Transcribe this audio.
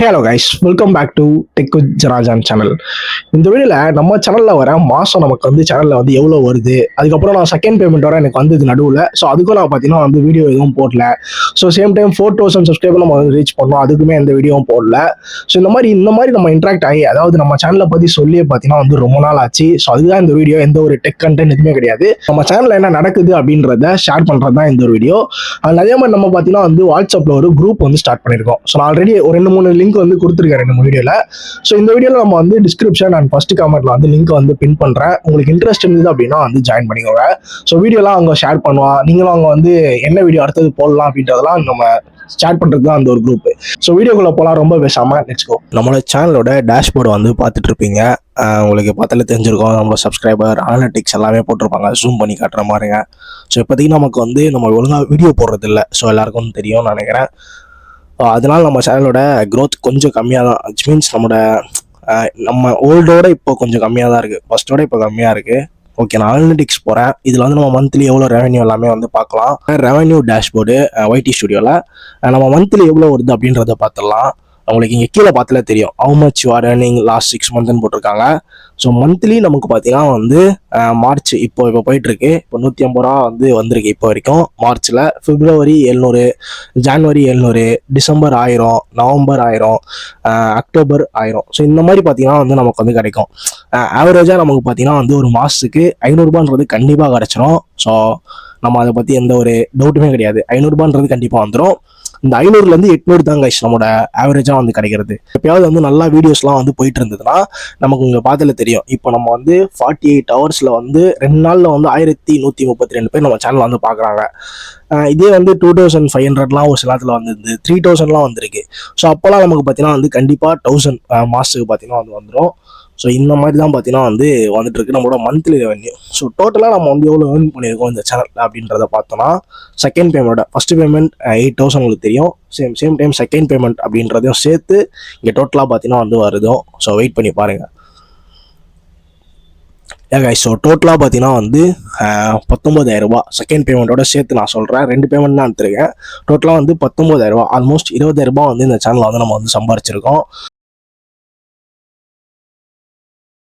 Hello guys welcome back to tech with ஜராஜான் channel இந்த வீடியோவில் நம்ம சேனலில் வர மாதம் நமக்கு வந்து சேனலில் வந்து எவ்வளோ வருது? அதுக்கப்புறம் நான் செகண்ட் பேமெண்ட் வர எனக்கு வந்தது நடுவில். ஸோ அதுக்கும் நான் பார்த்தீங்கன்னா வந்து வீடியோ எதுவும் போடல. So same time four thousand subscriber நம்ம வந்து ரீச் பண்ணோம். அதுக்குமே எந்த வீடியோவும் போடல. ஸோ இந்த மாதிரி இந்த மாதிரி நம்ம இன்ட்ராக்ட் ஆகி அதாவது நம்ம சேனலை பற்றி சொல்லியே பார்த்தீங்கன்னா வந்து ரொம்ப நாள் ஆச்சு. ஸோ அதுதான் இந்த வீடியோ எந்த ஒரு டெக் கண்டென்ட் எதுவுமே கிடையாது. நம்ம சேனலில் என்ன நடக்குது அப்படின்றத ஷேர் பண்ணுறது தான் இந்த ஒரு வீடியோ அதில் அதே மாதிரி நம்ம பார்த்தீங்கன்னா வந்து வாட்ஸ்அப்பில் ஒரு குரூப் வந்து ஸ்டார்ட் பண்ணியிருக்கோம். ஸோ நான் ஆல்ரெடி ஒரு ரெண்டு மூணு லிங்க் வந்து கொடுத்துருக்கேன் ரெண்டு மூணு வீடியோவில் ஸோ இந்த வீடியோவில் நம்ம வந்து டிஸ்கிரிப்ஷன் அண்ட் ஃபர்ஸ்ட் கமெண்ட்டில் வந்து லிங்க் வந்து பின் பண்ணுறேன் உங்களுக்கு இன்ட்ரெஸ்ட் இருந்தது அப்படின்னா வந்து ஜாயின் பண்ணிக்கோங்க. ஸோ வீடியோலாம் அவங்க ஷேர் பண்ணுவான் நீங்களும் அவங்க வந்து என்ன வீடியோ அடுத்தது போடலாம் அப்படின்றதெல்லாம் நம்ம ஸ்டார்ட் பண்ணுறது தான் அந்த ஒரு குரூப் ஸோ வீடியோக்குள்ளே போகலாம் ரொம்ப பேசாமல் லெட்ஸ் நம்மளோட சேனலோட டேஷ்போர்டு வந்து பார்த்துட்டு இருப்பீங்க. உங்களுக்கு பார்த்தாலே தெரிஞ்சிருக்கும். நம்மளோட சப்ஸ்கிரைபர் அனலிட்டிக்ஸ் எல்லாமே போட்டிருப்பாங்க. ஜூம் பண்ணி காட்டுற மாதிரிங்க. ஸோ இப்போதைக்கு நமக்கு வந்து நம்ம ஒழுங்காக வீடியோ போடுறது இல்லை ஸோ எல்லாருக்கும் தெரியும்னு நினைக்கிறேன். அதனால் அதனால நம்ம சேனலோட க்ரோத் கொஞ்சம் கம்மியாக தான். Which மீன்ஸ் நம்மளோட நம்ம ஓல்டோட இப்போ கொஞ்சம் கம்மியாக தான் இருக்குது ஃபஸ்ட்டோட இப்போ கம்மியாக இருக்குது ஓகே நான் அனலிட்டிக்ஸ் போகிறேன் இதில் வந்து நம்ம மந்த்லி எவ்வளோ ரெவன்யூ எல்லாமே வந்து பார்க்கலாம். ரெவன்யூ டேஷ்போர்டு ஒய்டி ஸ்டுடியோவில் நம்ம மந்த்லி எவ்வளோ வருது அப்படின்றத பார்த்துடலாம். உங்களுக்கு இங்கே கீழே பார்த்துல தெரியும் how much you are earning last six மந்த்னு போட்டிருக்காங்க. ஸோ மந்த்லி நமக்கு பார்த்தீங்கன்னா வந்து மார்ச் இப்போ இப்போ போயிட்டுருக்கு. இப்போ நூற்றி ஐம்பது ரூபா வந்து வந்திருக்கு இப்போ வரைக்கும் மார்ச்சில் பிப்ரவரி எழுநூறு ஜான்வரி எழுநூறு டிசம்பர் ஆயிரம் நவம்பர் ஆயிரம் அக்டோபர் ஆயிரம். ஸோ இந்த மாதிரி பார்த்தீங்கன்னா வந்து நமக்கு வந்து கிடைக்கும். ஆவரேஜாக நமக்கு பார்த்தீங்கன்னா வந்து ஒரு மாதத்துக்கு ஐநூறுரூபான்றது கண்டிப்பாக கிடைச்சிரும். ஸோ நம்ம அதை பற்றி எந்த ஒரு டவுட்டுமே கிடையாது. ஐநூறுரூபான்றது கண்டிப்பாக வந்துடும் இந்த ஐநூறுலேருந்து எட்நூறு தாங்க நம்மளோட ஆவரேஜாக வந்து கிடைக்கிறது. எப்பயாவது வந்து நல்லா வீடியோஸ்லாம் வந்து போயிட்டு இருந்ததுன்னா நமக்கு இங்கே பார்த்துல தெரியும். இப்போ நம்ம வந்து ஃபார்ட்டி எயிட் ஹவர்ஸில் வந்து ரெண்டு நாளில் வந்து ஆயிரத்தி நூற்றி முப்பத்தி ரெண்டு பேர் நம்ம சேனல் வந்து பார்க்குறாங்க. இதே வந்து டூ தௌசண்ட் ஃபைவ் ஹண்ட்ரட்லாம் ஒரு சில நேரத்தில் வந்துருந்து த்ரீ தௌசண்ட்லாம் வந்திருக்கு. ஸோ அப்போல்லாம் நமக்கு பார்த்தீங்கன்னா வந்து கண்டிப்பாக தௌசண்ட் மாதத்துக்கு பார்த்தீங்கன்னா வந்து வந்துடும் ஸோ இந்த மாதிரி தான் பார்த்தீங்கன்னா வந்து வந்துட்டுருக்கு நம்மளோட மந்த்லி ரெவன்யூ ஸோ டோட்டலாக நம்ம வந்து எவ்வளோ ஏர்ன் பண்ணியிருக்கோம் இந்த சேனல் அப்படின்றத பார்த்தோன்னா செகண்ட் பேமெண்ட்டோட ஃபர்ஸ்ட் பேமெண்ட் எயிட் தௌசண்ட் உங்களுக்கு தெரியும். Same same time second payment அப்படின்றதையும் சேர்த்து இங்கே டோட்டலாக பார்த்தீங்கன்னா வந்து வருதும் ஸோ வெயிட் பண்ணி பாருங்கள் ஏங்க ஸோ டோட்டலாக பார்த்தீங்கன்னா வந்து பத்தொம்பதாயிரம் செகண்ட் பேமெண்ட்டோட சேர்த்து நான் சொல்கிறேன் ரெண்டு பேமெண்ட் தான் எடுத்துருக்கேன். டோட்டலாக வந்து பத்தொம்பதாயிரம் ஆல்மோஸ்ட் இருபதாயிரம் ரூபாய் வந்து இந்த சேனலில் வந்து நம்ம வந்து சம்பாரிச்சிருக்கோம்.